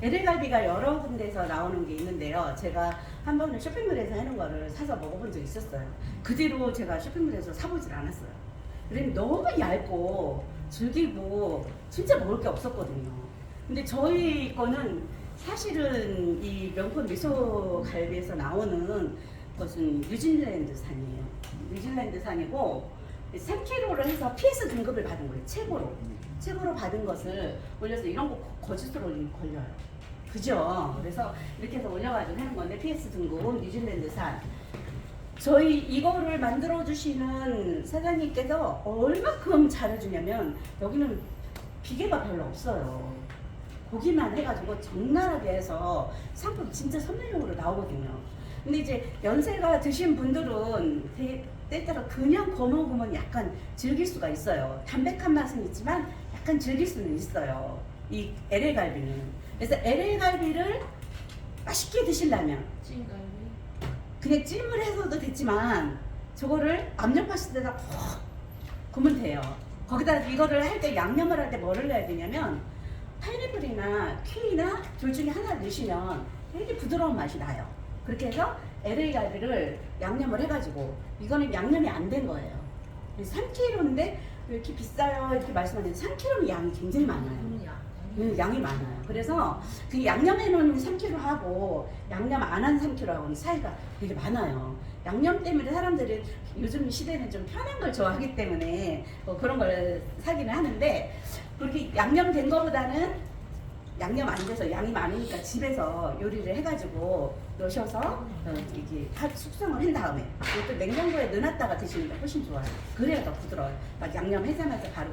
LA갈비가 여러 군데서 나오는 게 있는데요. 제가 한 번은 쇼핑몰에서 해놓은 거를 사서 먹어본 적이 있었어요. 그 뒤로 제가 쇼핑몰에서 사보질 않았어요. 그랬는데 너무 얇고 질기고 진짜 먹을 게 없었거든요. 근데 저희 거는 사실은 이 명품 미소 갈비에서 나오는 것은 뉴질랜드산이에요. 뉴질랜드산이고 3kg를 해서 PS 등급을 받은 거예요. 최고로. 최고로 받은 것을 올려서 이런 거 거짓으로 올리면 걸려요. 그죠? 그래서 이렇게 해서 올려가지고 하는 건데 PS 등급 뉴질랜드산. 저희 이거를 만들어 주시는 사장님께서 얼마큼 잘해주냐면 여기는 비계가 별로 없어요. 고기만 해가지고 적나라하게 해서 상품 진짜 선물용으로 나오거든요. 근데 이제 연세가 드신 분들은 되게 때때로 그냥 구워 먹으면 약간 즐길 수가 있어요. 담백한 맛은 있지만 약간 즐길 수는 있어요. 이 LA 갈비는. 그래서 LA 갈비를 맛있게 드시려면 찐갈비. 그냥 찜을 해서도 됐지만 저거를 압력밥솥에다 푹 구우면 돼요. 거기다 이거를 할 때 양념을 할 때 뭐를 넣어야 되냐면 파인애플이나 키위나 둘 중에 하나 넣으시면 되게 부드러운 맛이 나요. 그렇게 해서 LA 갈비를 양념을 해가지고 이거는 양념이 안 된 거예요. 3kg인데 왜 이렇게 비싸요? 이렇게 말씀하는데 3kg면 양이 굉장히 많아요. 양. 음, 양이 많아요. 그래서 그 양념해놓은 3kg 하고 양념 안 한 3kg하고는 차이가 되게 많아요. 양념 때문에 사람들이 요즘 시대는 좀 편한 걸 좋아하기 때문에 뭐 그런 걸 사기는 하는데 그렇게 양념된 거보다는 양념 안 돼서 양이 많으니까 집에서 요리를 해가지고 넣으셔서 어, 이게 다 숙성을 한 다음에 이것도 냉장고에 넣어놨다가 드시는 게 훨씬 좋아요. 그래야 더 부드러워요. 막 양념 해자마자 바로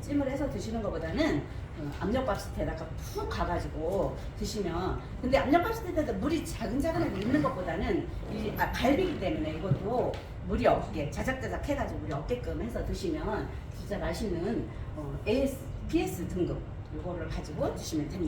찜을 해서 드시는 것보다는 어, 압력밥솥에다가 푹 가가지고 드시면 근데 압력밥솥에다 물이 자근자근하게 있는 것보다는 이 아, 갈비기 때문에 이것도 물이 없게 자작자작 해가지고 물이 없게끔 해서 드시면 진짜 맛있는 어, AS, PS 등급 이거를 가지고 드시면 됩니다.